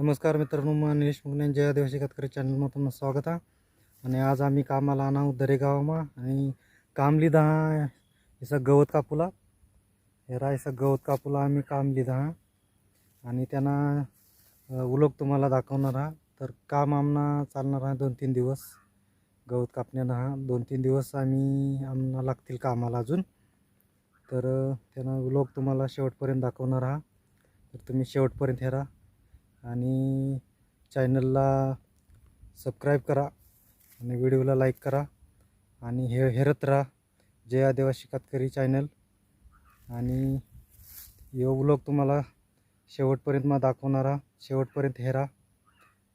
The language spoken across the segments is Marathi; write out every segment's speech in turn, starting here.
नमस्कार मित्रांनो मग निलेश मुगने जय आदिवासी कातकरी चॅनलमध्ये तुम्हाला स्वागत आहे. आणि आज आम्ही कामाला आणू दरेगावमा आणि काम दहा हा गवत कापूला. हेरा इथं गवत कापूला आम्ही काम दहा हा आणि त्यांना उलोक तुम्हाला दाखवणार हा तर काम आमना चालणार आहे दोन तीन दिवस. गवत कापण्यानं हा दोन तीन दिवस आम्ही आम्हाला लागतील कामाला अजून. तर त्यांना उलोक तुम्हाला शेवटपर्यंत दाखवणार हा तर तुम्ही शेवटपर्यंत हेरा आणि चॅनलला सबस्क्राईब करा आणि व्हिडिओला लाईक करा आणि हे हेरत राहा. जय आदिवासी कातकरी चॅनल. आणि यो ब्लॉग तुम्हाला शेवटपर्यंत मग दाखवणारा शेवटपर्यंत हेरा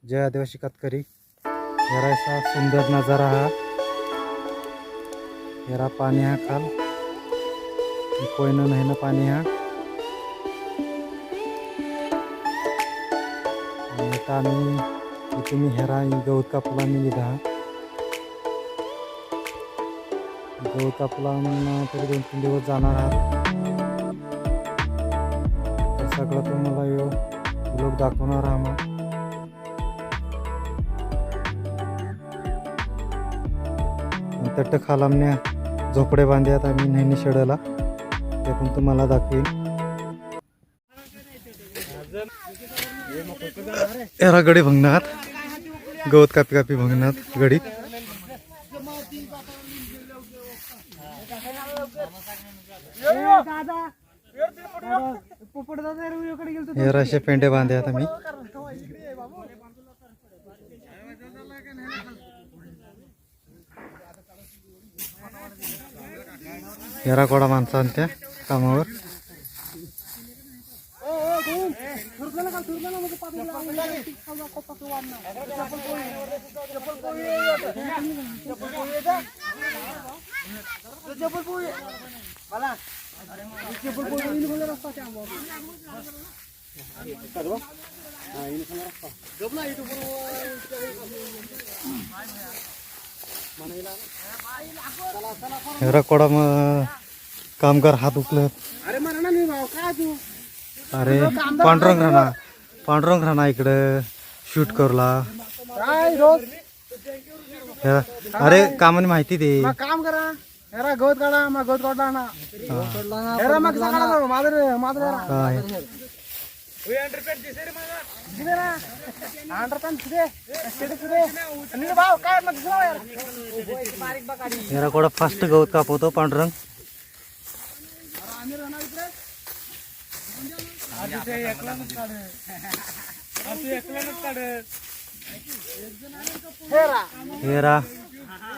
जय आदिवासी कातकरी. करी असा सुंदर नजारा हा. हेरा पाणी हा खाल. कोयनं नाही ना पाणी हा. आता आम्ही इथे मी हेरा गवत कापला मी लिधा गवत कापला तरी दोन तीन दिवस जाणार आहात. सगळं तुम्हाला यो लोक दाखवणार आहा मग आणि तट्ट खालामण्या झोपडे बांधल्यात आम्ही नेहमी शेडाला. ते पण तुम्हाला दाखवेल एरा गडी भंगणार गवत कापी कापी भंगणार गडी. एरा असे पेंडे बांधे आता मी एरा कोडा माणसं आणत्या कामावर. एरा मग कामगार हात उकलत अरे म्हणा ना भाऊ काय तू? अरे पांडुरंग राणा. पांडुरंग राणा इकडं शूट करला. काय रोज? अरे कामाने माहिती दे. मग काम करा. हेरा गवत काढा मग गवत काढला ना. हेरा मग सकाळला जाऊ माझं माझं हेरा काय भाऊ काय मग यार? कोडा फास्ट गवत कापवतो पांडुरंग. हेरा हेरा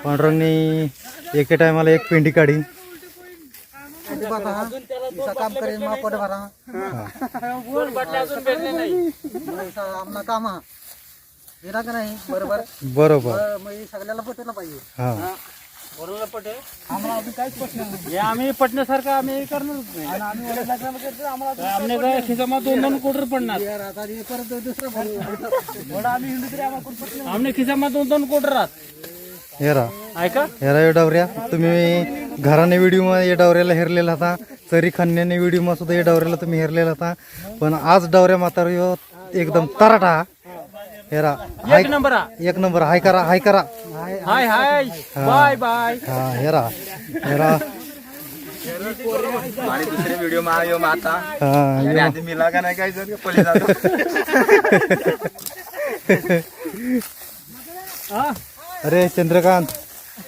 पांडुरंगनी एके टायमाला एक पेंडी काढी काम करेन मग पोट भरा आमना काम हा. हेरा का नाही? बरोबर. बरोबर. मग सगळ्याला पटवलं पाहिजे. हा आम्हाला अजून काहीच पटलं नाही. आम्ही पटण्यासारखं आम्ही करणारच नाही. आम्ही आम्हाला काय खिसामा दोन दोन कोटर पडणार. आता हे परत दुसरं थोडं आम्ही हिंदू तरी आम्हाला कोण आमने खिसामा दोन दोन कोटर राहत हेरा ऐका. हेरा या डावऱ्या. तुम्ही घराने व्हिडिओमध्ये या डावऱ्याला हेरलेला होता. तरी खन्याने व्हिडिओमध्ये सुद्धा या डावऱ्याला तुम्ही हेरलेला होता. पण आज डावऱ्या म्हातारा एकदम तराटा. हेरा हाय एक नंबर. हा. एक नंबर. हाय करा हाय करा. Hi hi. Bye bye. हा हेरा हेरा आणि दुसरे व्हिडिओ मा यो माता. हा आणि आधी मिला का नाही काय जर पहिले जातो. हा. अरे चंद्रकांत.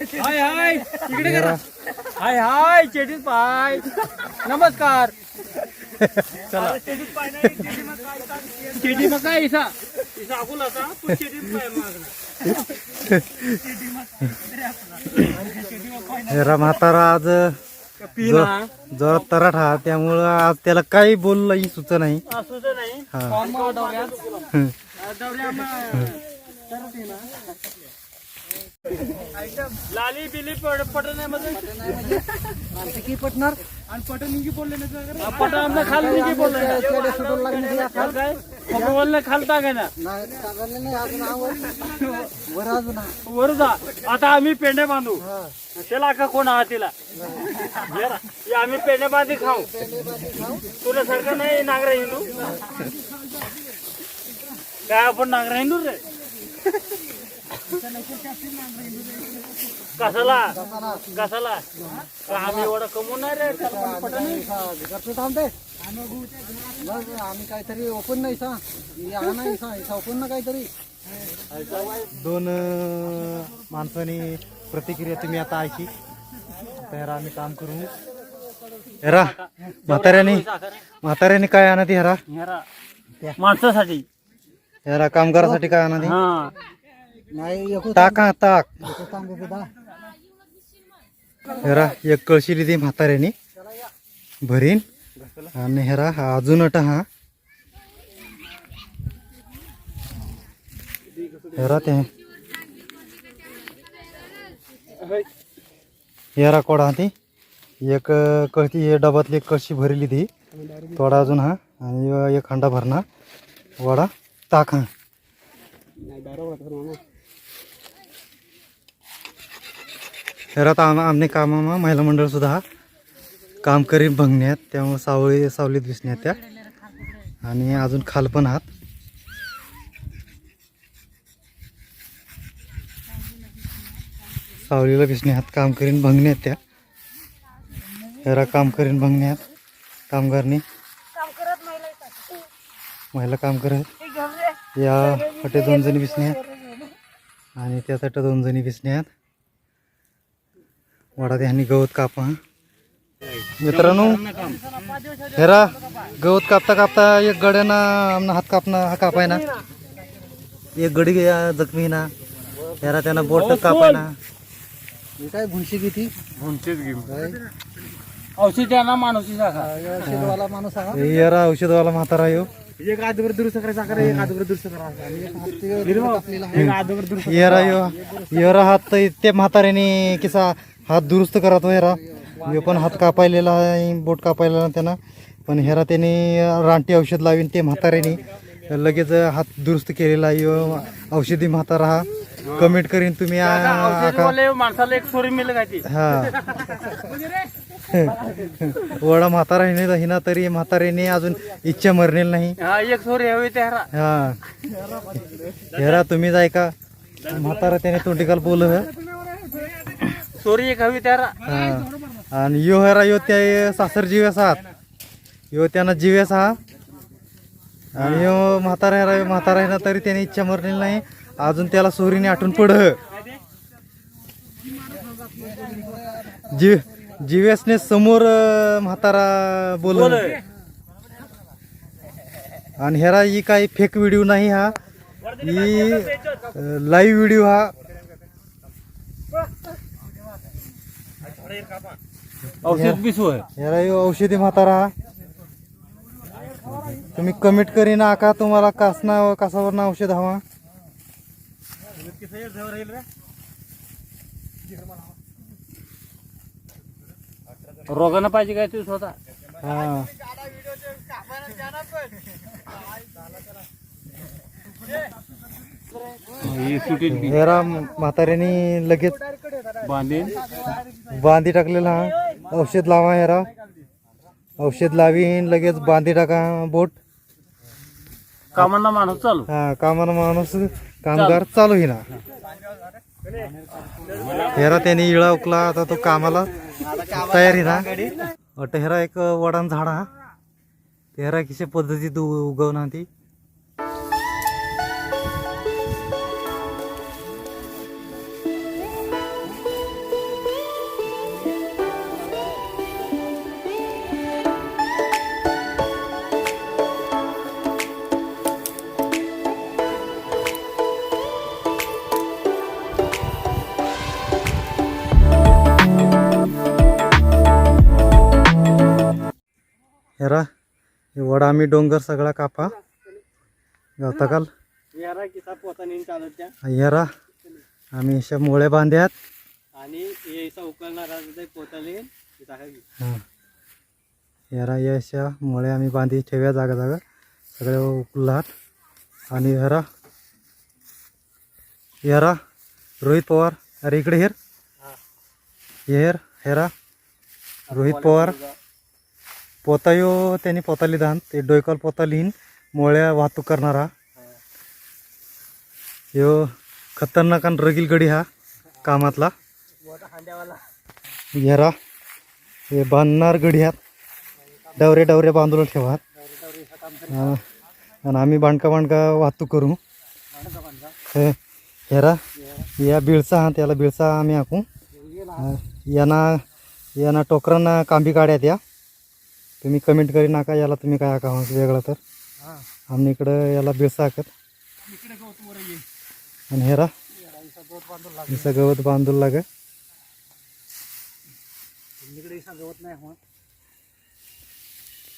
हाय हाय. इकडे करा. हाय हाय. चेडीत पाय नमस्कार. चला. चेडी मग काय इसा? असा तू हेरा म्हातारा आज पिना जोरात तराट हा त्यामुळं आज त्याला काही बोललंही सुच नाही. असू नाही. हा. मग ना. लाली बिली पट पटण्यामध्ये की पटणार? आणि पटन निघी बोलले नाही पटन आमचं खाल निघी बोलले काय? बोलले खालता काय ना. वर जा. आता आम्ही पेंडे बांधू. त्याला का कोण आहात तिला? आम्ही पेंडे बांधी खाऊ. तुला सारखं नाही नागरा हिंदू? काय आपण नांगरा हिंडू रे कसाला कसाला का आम्ही एवढं रे? पटत नाही. घरचं थांबते. मग आम्ही काहीतरी ओपन नाही सा. या नाही सा. इथं ओपन ना काहीतरी. दोन माणसांनी प्रतिक्रिया तुम्ही आता ऐकी तर आम्ही काम करू. हेरा म्हाताऱ्याने म्हाताऱ्याने काय आणत हेरा? हेरा, माणसासाठी. हेरा कामगारासाठी काय आणत हा ताक हा, ताक हेरा एक कळशी लिहिली म्हाताऱ्याने. भरीन. आणि हेरा हा अजून अट हा. हेरा ते. हेरा कोडा हा ती. एक कळशी हे डबातली एक कळशी भरली ती. थोडा अजून हा. आणि एक हंडा भरणा वडा ताक हा. तर आता आम आमने कामामा महिला मंडळसुद्धा काम करीन बघण्यात त्यामुळे सावळी सावलीत दिसण्यात त्या. आणि अजून खाल पण आहात. सावलीला आहात काम करीन भंगण्यात त्या. जरा काम करीन भंगण्यात कामगारनी. महिला काम करत या फटे दोन जणी दिसण्यात आणि त्या तट दोन जणी दिसण्यात वडा ह्यांनी गवत कापा. मित्रांनो हेरा गवत कापता कापता एक गड्याना आमना हात कापना हा कापाय ना एक गडी या जखमी ना हेरा त्यांना बोट कापाय ना काय भुंशी किती? शाखा औषधवाला माणूस हेरा औषधवाला म्हातारा येऊ एक आदवर दुरुस्त करायचा एक दुरुस्त येरा हात ते म्हाताऱ्याने किसा हात दुरुस्त करत हेरा यो पण हात कापायलेला आहे बोट कापायला त्यांना. पण हेरा त्याने रानटी औषध लावीन ते म्हाताऱ्याने लगेच हात दुरुस्त केलेला आहे. औषधी म्हातारा हा. कमेंट करीन तुम्ही माणसाला एक सोरी मिळेल हा. वडा म्हातारा हिने हिना तरी म्हाताऱ्याने अजून इच्छा मरलेली नाही. हा एक सोरी हवी त्या हा. हेरा तुम्हीच ऐका. म्हातारा त्याने तोंडिकाल बोल सोरी एक हवी त्या हा. आणि यो हेरा यो त्या सासर जीव्यास आहात यो त्यांना जीव्यास हा आणि यो म्हातारा हेरा यो म्हातारा हेरा तरी त्याने इच्छा मरलेली नाही. अजून त्याला सोरीने आठवून पड जी जीव्यासने समोर अं, म्हातारा बोल आणि हेरा ही काही फेक व्हिडिओ नाही हा. ही लाईव्ह व्हिडिओ हा. औषध बी सोय. याला ह्यो औषधी म्हातारा. तुम्ही कमेंट करीन आका तुम्हाला कासना कासावर औषध हवा. रोगानं पाहिजे काय तू स्वतः? हा. हेरा म्हाताऱ्याने लगेच बांधीन. बांधी टाकलेला हा. औषध लावा हेरा औषध लावीन लगेच बांधी टाका बोट. कामांना माणूस चालू. हा कामाला माणूस कामगार चालू ही ना. हेरा त्याने इळा उकला आता तो कामाला तयारी ना. वाटतं हेरा एक वडान झाड हा. हेरा किशे पद्धतीत उ- उगवना ती? वडा आम्ही डोंगर सगळा कापा. यारा चालत त्या हेरा आम्ही अशा मोळ्या बांध्यात आणि हा हेरा या अशा मोळ्या आम्ही बांधी ठेव्या जागा जागा. सगळे उकलात आणि हेरा हेरा रोहित पवार. अरे इकडे हेर हेर हेरा रोहित पवार. पोतायो त्यांनी पोताली धान ते डोयकाल पोता मोळ्या वाहतूक करणारा. ह्यो खतरनाक आणि रगील गडी हा कामातला. घेरा हे बांधणार गडी हात डवरे डवरे बांधून ठेवा. आणि आम्ही बांडका बांडका वाहतूक करू. हे हेरा या बिळसा हा त्याला बिळसा आम्ही हाकू. यांना यांना टोकरांना कांबी काढ्यात या. तुम्ही कमेंट करी नका याला तुम्ही काय हाका वेगळं तर. आम्ही इकडं याला बिळसा हाकत आणि हेरा इसा गवत बांधून लाग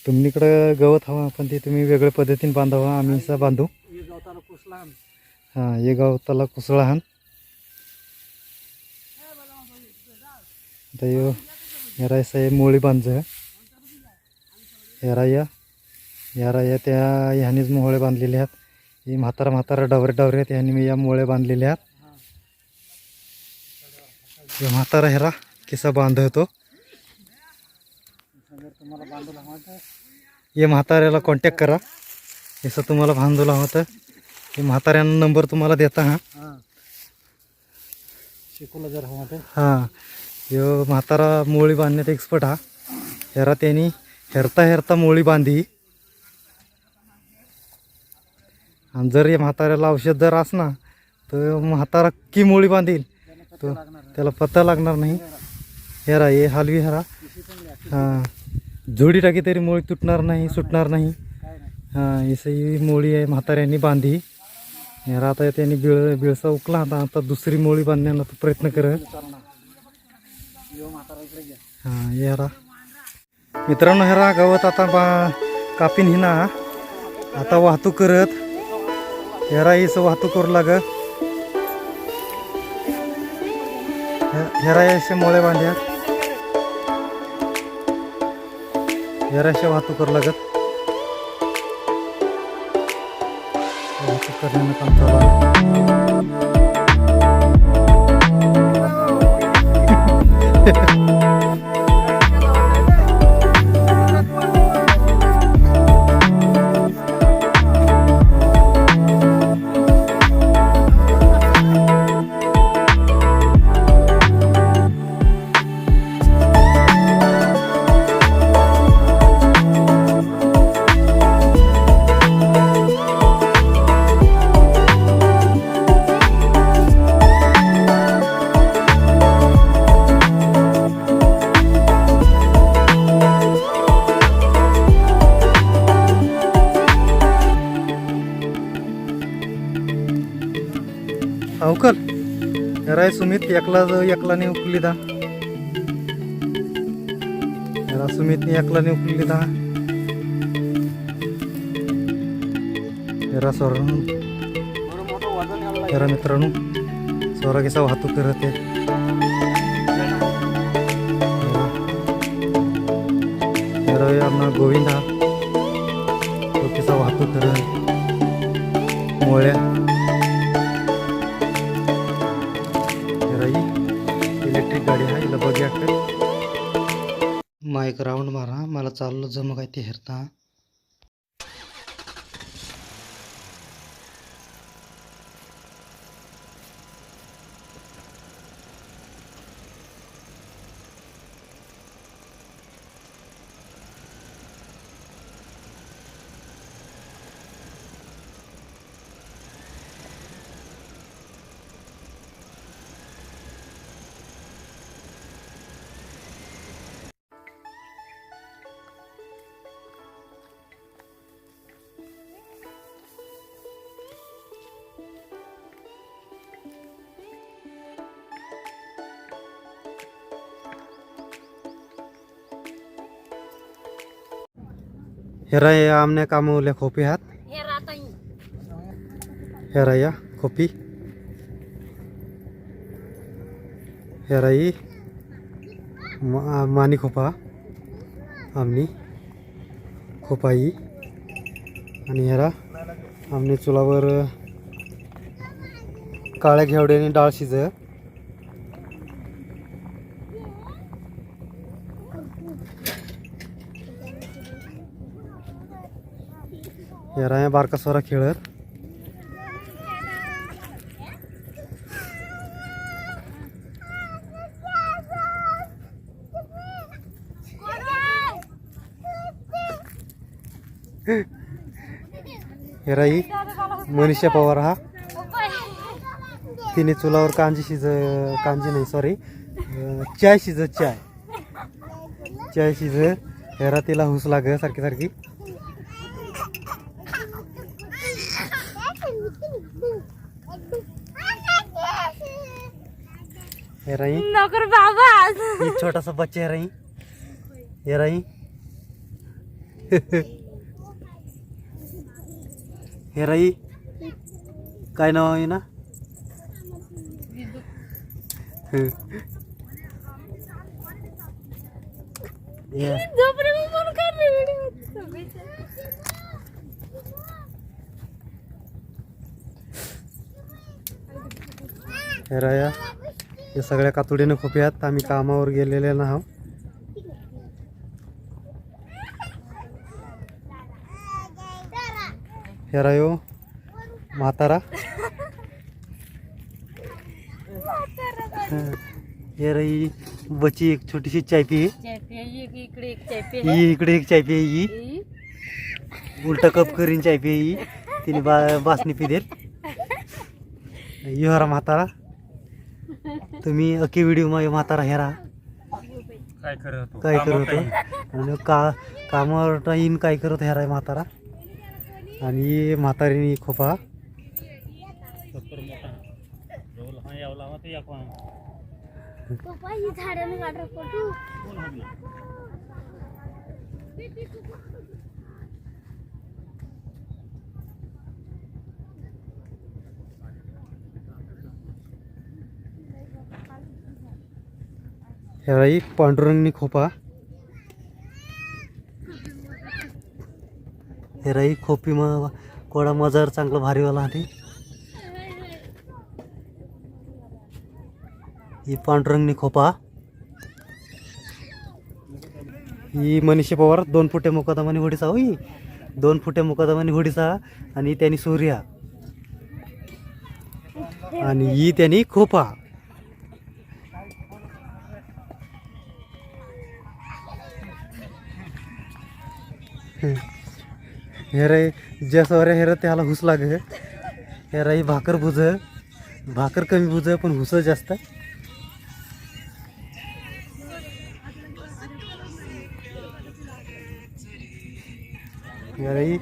तुमनीकडं गवत हवा पण ते तुम्ही वेगळ्या पद्धतीने बांधावा. आम्ही इसा बांधू. हां हे गवताला कुसळा हान आता यो हेरा इसा हे मोळी बांधज हेरा या हेरा या त्या ह्यानीच मोहळे बांधलेले आहेत. ही म्हातारा म्हातारा डवरे डवरे आहेत ह्यांनी मी या मोळे बांधलेले आहेत. हे म्हातारा हेरा किसा बांधतो हे म्हाताऱ्याला कॉन्टॅक्ट करा. जसं तुम्हाला बांधवला होतं. हे म्हाताऱ्यानं नंबर तुम्हाला देता हा. शिकवलं जर हां. ह्यो म्हातारा मोळी बांधण्यात एक्सपर्ट हा. हेरा त्यांनी हेरता हेरता मोळी बांधी. आणि जर या म्हाताऱ्याला औषध जर असणार तर म्हातारा की मोळी बांधील? तो त्याला पत्ता लागणार नाही. हेरा हे हलवी हेरा. हां. जोडी टाकी तरी मोळी तुटणार नाही सुटणार नाही. हां ही मोळी आहे म्हाताऱ्यांनी बांधी. हेरा आता त्यांनी बिळ बिळसा उकला. आता आता दुसरी मोळी बांधण्याला तो प्रयत्न करत. हां हेरा. मित्रांनो हेरा गवत आता बा कापीन हिना. आता वाहतूक करत. हेरा वाहतूक करू लाग हेरायचे मोळे बांध्यात हेरायचे वाहतूक करू लागत वाहतूक करण्यानं काम चालू राय सुमित एकला एकलाने उकली दा. जरा सुमितने एकलाने उकली दा. जरा मित्रांनो सोरा कसा वाहतूक करते एक गाडी आहे हिला बघ्या माईक राऊंड मारा मला चाललो जम काय ते हेरता. हेरा हे आमने कामवल्या खोपी हात हेरा या खोपी। हेराई मा मानी खोपा। आमनी खोपाई। आणि हेरा आमने चुलावर काळ्या घेवड्याने डाळ शिज हे राया बारका सोरा खेळत हेराई मनीषा पवार हा. तिने चुलावर कांजी शिज कांजी नाही सॉरी चाय शिज चाय. चाय शिज हेरा तिला हुंस लाग सारखी सारखी. हे राई नकर बाबा। ये छोटासा बच्चा है रही। ये रही। हे रही। काय नाव आहे ना? ये। हे राया हे सगळ्या कातुडीनं खूप आहेत आम्ही कामावर गेलेले ना हे रायो म्हातारा. हे राई बची एक छोटीशी चाय पी ही इकडे एक चाय पी ही. उलटा कप करीन चाय पी ही. तिने बा बासणी पिदेल. यो म्हातारा. तुम्ही अकी व्हिडिओमध्ये म्हातारा हेरा. काय करत काय करत होतो? आणि का कामावर येईन काय करत हेराय म्हातारा? आणि म्हातारीनी खोपा. पप्पा ही झाडाने पांडुरंगनी खोपा. हेराई खोपी मग कोडा मजार चांगला भारीवाला आणि ही पांडुरंगनी खोपा. ही मनीषी पवार दोन फुटे मुकादमानी होडीचा होई दोन फुटे मुकादमानी होडीचा आणि त्यांनी सूर्या. आणि ही त्यांनी खोपा. हेरे जसवरे हेर त्याला हुस लाग हेरा ही भाकर भुज भाकर कमी भुज पण हुस जास्त. हेरा ही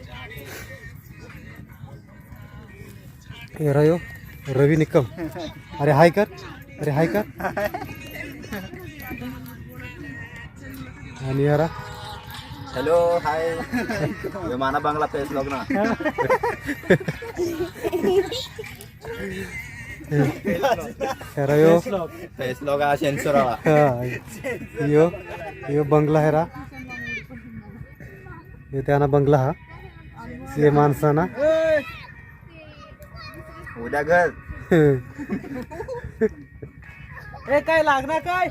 हेरा रवी निकम. अरे हाय कर. अरे हाय कर. आणि यारा हॅलो हाय विमाना बंगला फेस लॉग ना हेरा यो फेस लॉग हा शेनसुरावा हा यो यो बंगला है रा यो त्याना बंगला हा ये माणसाना उद्या घर काय लागणार काय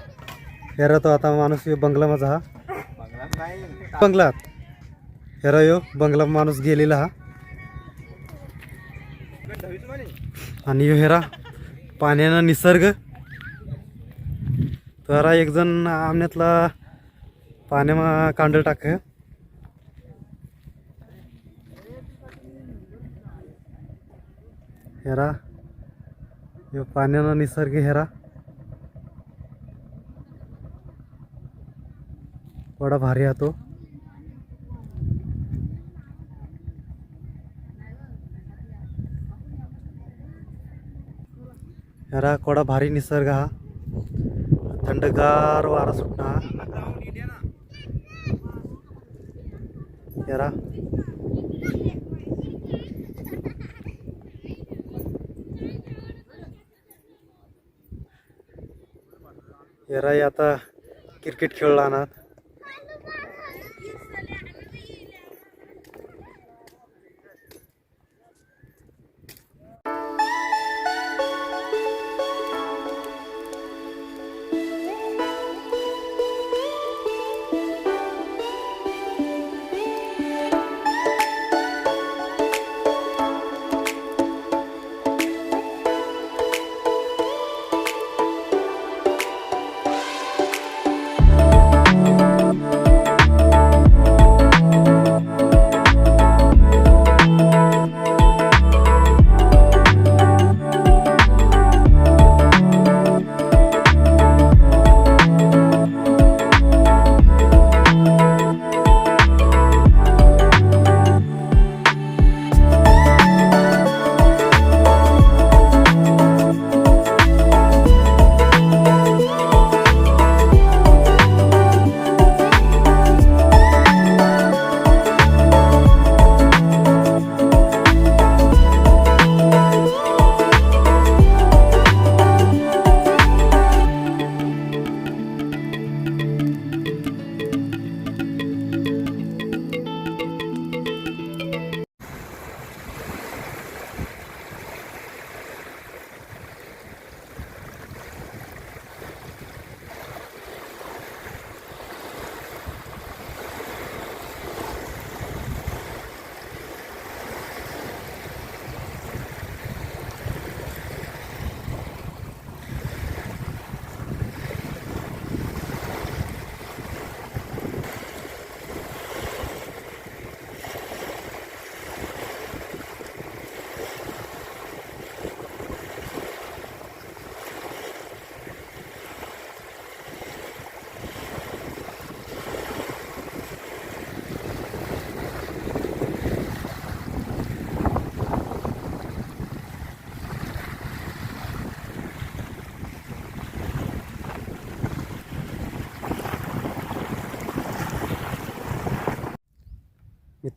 हेरा तो आता माणूस यो बंगला माझा हा बंगला. बंगलात हेरा यो बंगला माणूस गेलेला हा. आणि यो हेरा पाण्यानं निसर्ग. तर एक जण आमण्यातला पाण्यामा कांड टाक हेरा यो पाण्यानं निसर्ग हेरा बडा भारी हा तो। हेरा कोडा भारी निसर्ग हा थंडगार वारा सुटणा यारा। यारा आता क्रिकेट खेळला ना।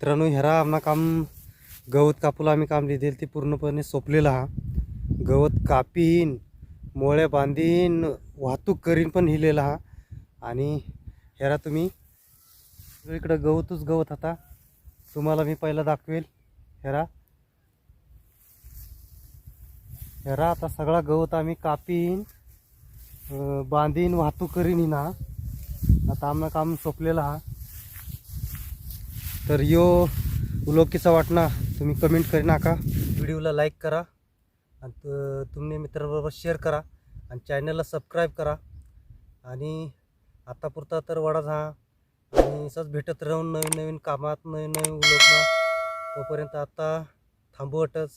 मित्रांनो ह्यारा आम्हाला काम गवत कापूला आम्ही काम लिहिलेलं ते पूर्णपणे सोपलेलं हा. गवत कापीन मोळ्या बांधीन वाहतूक करीन पण हिलेला हा. आणि ह्यारा तुम्ही इकडं गवतच गवत आता तुम्हाला मी पहिला दाखवेल. ह्यारा ह्यारा आता सगळा गवत आम्ही कापीन बांधीन वाहतूक करीन ही ना आता आम्हाला काम सोपलेलं हा. तर यो उलोकीचा वाटणा तुम्ही कमेंट करी नाका. व्हिडिओला लाईक करा. आणि त- तुम्ही मित्रांबरोबर शेअर करा. आणि चॅनलला सबस्क्राईब करा. आणि आतापुरता तर वडाच हा आणि असंच भेटत राहून नवीन नवीन कामात नवीन नवीन उलोकना तोपर्यंत आता थांबवटच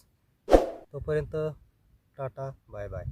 तोपर्यंत टाटा बाय बाय